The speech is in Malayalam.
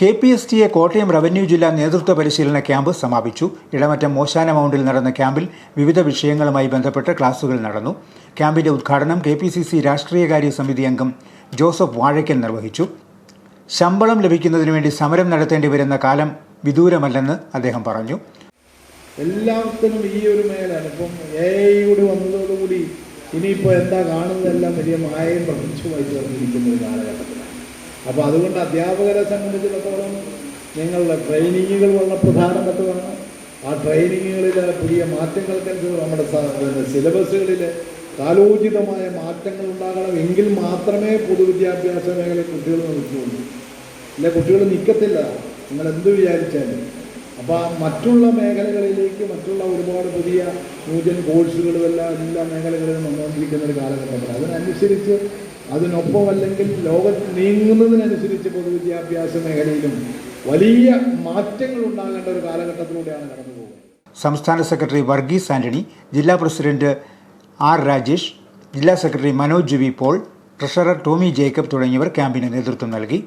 K P S T A Kottayam revenue ജില്ലാ നേതൃത്വ പരിശീലന ക്യാമ്പ് സമാപിച്ചു. ഇടമറ്റം മോശാന മൗണ്ടിൽ നടന്ന ക്യാമ്പിൽ വിവിധ വിഷയങ്ങളുമായി ബന്ധപ്പെട്ട് ക്ലാസുകൾ നടന്നു. ക്യാമ്പിന്റെ ഉദ്ഘാടനം കെ പി സി സി രാഷ്ട്രീയകാര്യ സമിതി അംഗം ജോസഫ് വാഴയ്ക്കൻ നിർവഹിച്ചു. ശമ്പളം ലഭിക്കുന്നതിനു വേണ്ടി സമരം നടത്തേണ്ടി വരുന്ന കാലം വിദൂരമല്ലെന്ന് അദ്ദേഹം പറഞ്ഞു. എല്ലാത്തിനും ഈ ഒരു മേലാണ്. വന്നതോടുകൂടി ഇനിയിപ്പോൾ എന്താ കാണുന്നതെല്ലാം വലിയ മായയും പ്രപഞ്ചവുമായി ചേർന്നിരിക്കുന്ന ഒരു കാലഘട്ടത്തിലാണ്. അപ്പോൾ അതുകൊണ്ട് അധ്യാപകരെ സംബന്ധിച്ചിടത്തോളം നിങ്ങളുടെ ട്രെയിനിങ്ങുകൾ വളരെ പ്രധാനപ്പെട്ടതാണ്. ആ ട്രെയിനിങ്ങുകളിൽ പുതിയ മാറ്റങ്ങൾക്കനുസരിച്ച് നമ്മുടെ സിലബസുകളിൽ കാലോചിതമായ മാറ്റങ്ങൾ ഉണ്ടാകണം എങ്കിൽ മാത്രമേ പൊതുവിദ്യാഭ്യാസ മേഖലയിൽ കുട്ടികൾ നിൽക്കുകയുള്ളൂ. ഇല്ല കുട്ടികൾ നിൽക്കത്തില്ല. നിങ്ങൾ എന്ത് വിചാരിച്ചാലും. അപ്പോൾ മറ്റുള്ള മേഖലകളിലേക്ക് മറ്റുള്ള ഒരുപാട് പുതിയ ന്യൂജൻ കോഴ്സുകളും എല്ലാം എല്ലാ മേഖലകളിലും വന്നുകൊണ്ടിരിക്കുന്ന ഒരു കാലഘട്ടമാണ് അതിനനുസരിച്ച് അതിനൊപ്പം അല്ലെങ്കിൽ ലോകം നീങ്ങുന്നതിനനുസരിച്ച് പൊതുവിദ്യാഭ്യാസ മേഖലയിലും വലിയ മാറ്റങ്ങൾ ഉണ്ടാകേണ്ട ഒരു കാലഘട്ടത്തിലൂടെയാണ് കടന്നു പോകുന്നത്. സംസ്ഥാന സെക്രട്ടറി വർഗീസ് ആന്റണി ജില്ലാ പ്രസിഡന്റ് ആർ രാജേഷ് ജില്ലാ secretary Manoj V Paul treasurer Tomy Jacob തുടങ്ങിയവർ ക്യാമ്പിന് നേതൃത്വം നൽകി.